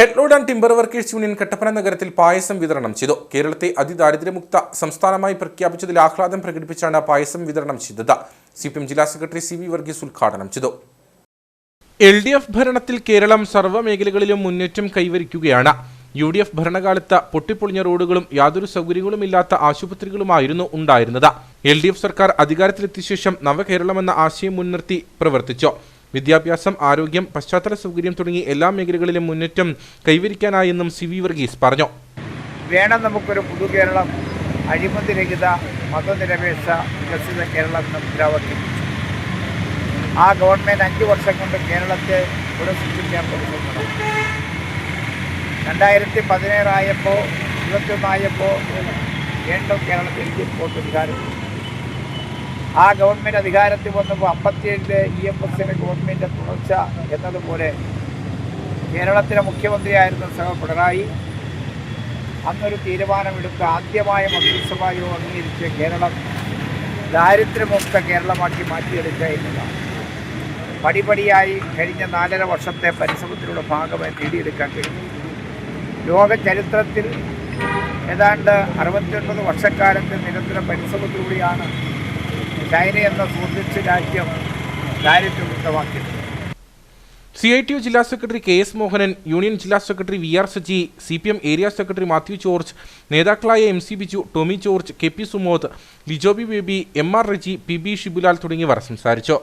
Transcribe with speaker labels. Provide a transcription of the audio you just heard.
Speaker 1: Headload and timber workers union Kattappana നഗരത്തിൽ പായസം വിതരണം ചെയ്തു. കേരളത്തെ അതിദാരിദ്ര്യമുക്ത സംസ്ഥാനമായി പ്രഖ്യാപിച്ചതിൽ ആഹ്ലാദം പ്രകടിപ്പിച്ചാണ് പായസം വിതരണം ചെയ്തത്. സി പി എം ജില്ലാ സെക്രട്ടറി സി വി വർഗീസ് ഉദ്ഘാടനം ചെയ്തു. എൽ ഡി എഫ് ഭരണത്തിൽ കേരളം സർവ മേഖലകളിലും മുന്നേറ്റം കൈവരിക്കുകയാണ്. യു ഡി എഫ് ഭരണകാലത്ത് പൊട്ടിപ്പൊളിഞ്ഞ റോഡുകളും യാതൊരു സൗകര്യങ്ങളും ഇല്ലാത്ത ആശുപത്രികളുമായിരുന്നു ഉണ്ടായിരുന്നത്. എൽ ഡി എഫ് സർക്കാർ അധികാരത്തിലെത്തിയ ശേഷം നവകേരളമെന്ന ആശയം മുൻനിർത്തി പ്രവർത്തിച്ചു. വിദ്യാഭ്യാസം ആരോഗ്യം പശ്ചാത്തല സൗകര്യം തുടങ്ങി എല്ലാ മേഖലകളിലും മുന്നേറ്റം കൈവരിക്കാനായെന്നും സി വി വർഗീസ് പറഞ്ഞു.
Speaker 2: വേണം നമുക്കൊരു പുതു കേരളം അഴിമതിരഹിത മതനിരപേക്ഷ വികസിത കേരളം മുദ്രാവാക്യം ആ ഗവൺമെന്റ് അഞ്ച് വർഷം കൊണ്ട് കേരളത്തെ പുനഃസൃഷ്ടിക്കാൻ പരിശ്രമിക്കണം രണ്ടായിരത്തി പതിനേഴായപ്പോൾ ഇരുപത്തൊന്നായപ്പോൾ വീണ്ടും കേരളത്തിൽ പോട്ട് അധികാരം ആ ഗവൺമെന്റ് അധികാരത്തിൽ വന്നപ്പോൾ അമ്പത്തിയേഴിലെ ഇ എം എസിന്റെ ഗവൺമെന്റ് തുടർച്ച എന്നതുപോലെ കേരളത്തിലെ മുഖ്യമന്ത്രിയായിരുന്ന സഹ പിണറായി അന്നൊരു തീരുമാനമെടുത്ത് ആദ്യമായ മന്ത്രിസഭാ യോഗം അംഗീകരിച്ച് കേരളം ദാരിദ്ര്യമുക്ത കേരളമാക്കി മാറ്റിയെടുക്കുക എന്നതാണ്. പടിപടിയായി കഴിഞ്ഞ നാലര വർഷത്തെ പരിശ്രമത്തിലുള്ള ഭാഗമായി നേടിയെടുക്കാൻ കഴിഞ്ഞു. ലോക ചരിത്രത്തിൽ ഏതാണ്ട് അറുപത്തിയൊൻപത് വർഷക്കാലത്തെ നിരന്തര പരിശ്രമത്തിലൂടെയാണ് ചൈന സുഹൃത്ത് രാജ്യം ദാരിദ്ര്യമുക്തമാക്കിയത്
Speaker 1: സി ഐ ടി യു ജില്ലാ secretary K S Mohanan union ജില്ലാ secretary V R Saji C P M area secretary Mathew George നേതാക്കളായ M C Biju Tomy George K P Sumod Lijobi Baby M R Reji P B Shibulal തുടങ്ങിയവർ സംസാരിച്ചു.